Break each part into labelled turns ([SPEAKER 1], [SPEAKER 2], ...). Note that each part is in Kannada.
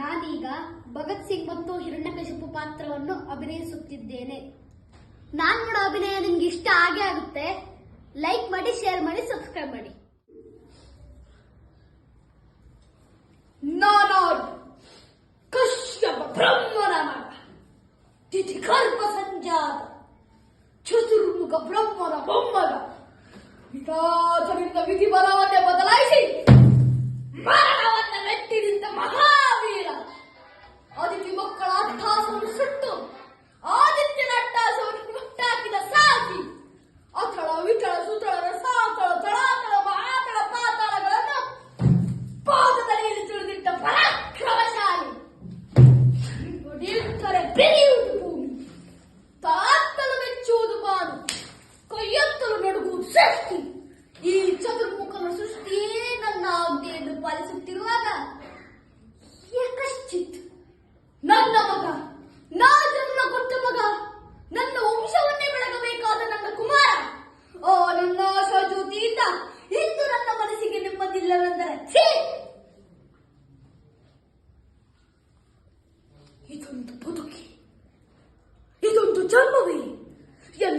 [SPEAKER 1] ನಾನೀಗ ಭಗತ್ ಸಿಂಗ್ ಮತ್ತು ಹಿರಣ್ಯಕಶಿಪು ಪಾತ್ರವನ್ನು ಅಭಿನಯಿಸುತ್ತಿದ್ದೇನೆ. ನಾನು ನೋಡೋ ಅಭಿನಯ ನಿಮ್ಗೆ ಇಷ್ಟ ಆಗೇ ಆಗುತ್ತೆ. ಲೈಕ್ ಮಾಡಿ ಶೇರ್ ಮಾಡಿ ಸಬ್ಸ್ಕ್ರೈಬ್ ಮಾಡಿ. ಕಶ್ಯಪ ಸಂಜಾತ, ಚತುರ್ಮುಖ ಬ್ರಹ್ಮನ ಬೊಮ್ಮಗ ವಿಧಿ ಬಲವನ್ನೇ ಬದಲಾಯಿಸಿ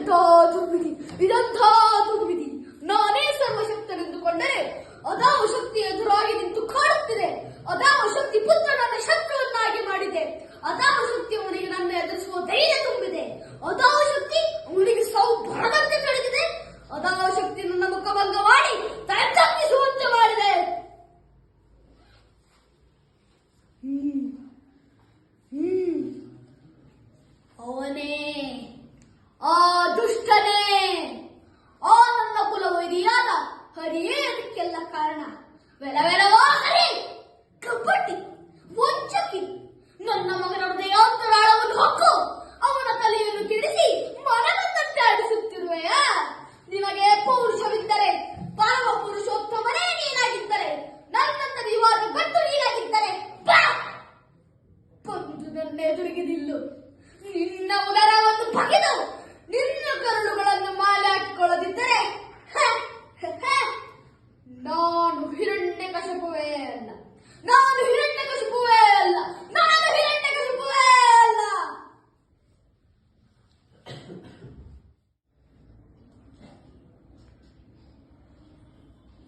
[SPEAKER 1] ಎಂಥ ದುರ್ವಿಧಿ ಇದೆಂಥ ದುರ್ವಿಧಿ. ನಾನೇ ಸರ್ವಶಕ್ತನೆಂದುಕೊಂಡರೆ ಅದಾವ ಶಕ್ತಿ ಎದುರಾಗಿ ನಿಂತು ಕಾಡುತ್ತಿದೆ ಅದಾವ ಶಕ್ತಿ ಪುತ್ರನನ್ನ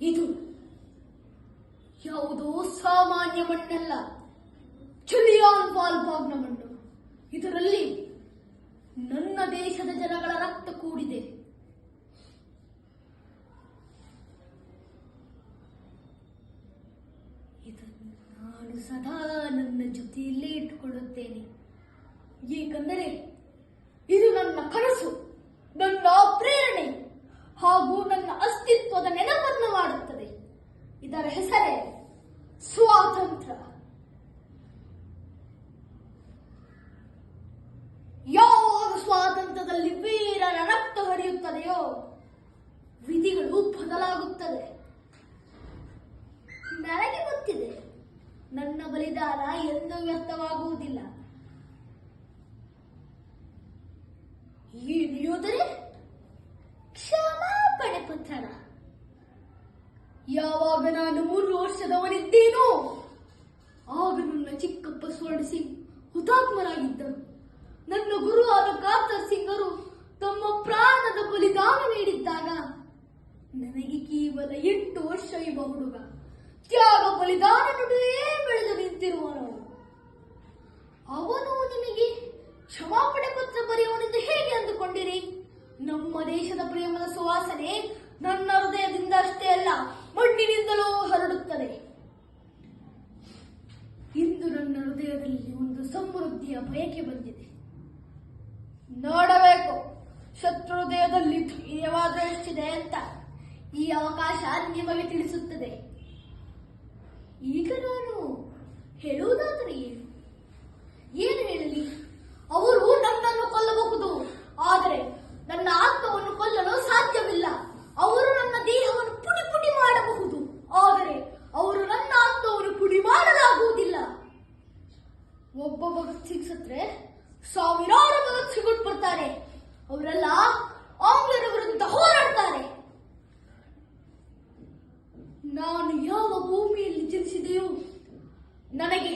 [SPEAKER 1] ಇದು ಯಾವುದೋ ಸಾಮಾನ್ಯ ಮಣ್ಣಲ್ಲ. ಚುಲಿಯಾನ್ ವಾಲ್ಬಾಗ್ನ ಮಣ್ಣು. ಇದರಲ್ಲಿ ನನ್ನ ದೇಶದ ಜನಗಳ ರಕ್ತ ಕೂಡಿದೆ. ಇದನ್ನು ನಾನು ಸದಾ ನನ್ನ ಜೊತೆಯಲ್ಲೇ ಇಟ್ಟುಕೊಳ್ಳುತ್ತೇನೆ. ಏಕೆಂದರೆ ಇದು ನನ್ನ ಕನಸು, ನನ್ನ ಪ್ರೇರಣೆ ಹಾಗೂ ನನ್ನ ಅಸ್ತಿತ್ವದ ನೆನಪನ್ನು ಇದರ ಹೆಸರೇ ಸ್ವಾತಂತ್ರ್ಯ. ಯಾವಾಗ ಸ್ವಾತಂತ್ರ್ಯದಲ್ಲಿ ವೀರರ ರಕ್ತ ಹರಿಯುತ್ತದೆಯೋ ವಿಧಿಗಳು ಬದಲಾಗುತ್ತದೆ ನನಗೆ ಗೊತ್ತಿದೆ, ನನ್ನ ಬಲಿದಾನ ಎಂದೂ ವ್ಯರ್ಥವಾಗುವುದಿಲ್ಲ. ಏನಿಯೋದರೆ ಕ್ಷಮಾಪಣೆ ಪತ್ರ ಯಾವಾಗ ನಾನು ಮೂರು ವರ್ಷದವನಿದ್ದೇನೋ, ಆಗ ನನ್ನ ಚಿಕ್ಕಪ್ಪ ಸ್ವರ್ಣ ಸಿಂಗ್ ಹುತಾತ್ಮರಾಗಿದ್ದರು ನನ್ನ ಗುರು ಆದ ಕಾರ್ತರ್ ಸಿಂಗರು ತಮ್ಮ ಪ್ರಾಣದ ಬಲಿದಾನ ನೀಡಿದ್ದಾಗ ನನಗೆ ಕೇವಲ ಎಂಟು ವರ್ಷ ಇವ ಹುಡುಗ. ತ್ಯಾಗ ಬಲಿದಾನ ನಡುವೆಯೇ ಬೆಳೆದು ನಿಂತಿರುವನು ಅವನು ನಿಮಗೆ ಕ್ಷಮಾಪಣೆ ಪತ್ರ ಬರೆಯುವನೆಂದು ಹೇಗೆ ಅಂದುಕೊಂಡಿರಿ? ನಮ್ಮ ದೇಶದ ಪ್ರೇಮದ ಸುವಾಸನೆ ನನ್ನ ಹೃದಯದಿಂದ ಅಷ್ಟೇ ಅಲ್ಲ. ಮಣ್ಣಿನಿಂದಲೂ ಹರಡುತ್ತದೆ. ಇಂದು ನನ್ನ ಹೃದಯದಲ್ಲಿ ಒಂದು ಸಮೃದ್ಧಿಯ ಬಯಕೆ ಬಂದಿದೆ. ನೋಡಬೇಕು, ಶತ್ರು ಹೃದಯದಲ್ಲಿ ಧೈರ್ಯವಾದ ಎಷ್ಟಿದೆ ಅಂತ ಈ ಅವಕಾಶ ನಿಮಗೆ ತಿಳಿಸುತ್ತದೆ. ಅವರೆಲ್ಲ ಆಂಗ್ಲರ ವಿರುದ್ಧ ಹೋರಾಡ್ತಾರೆ. ನಾನು ಯಾವ ಭೂಮಿಯಲ್ಲಿ ಜನಿಸಿದೆಯೋ ನನಗೆ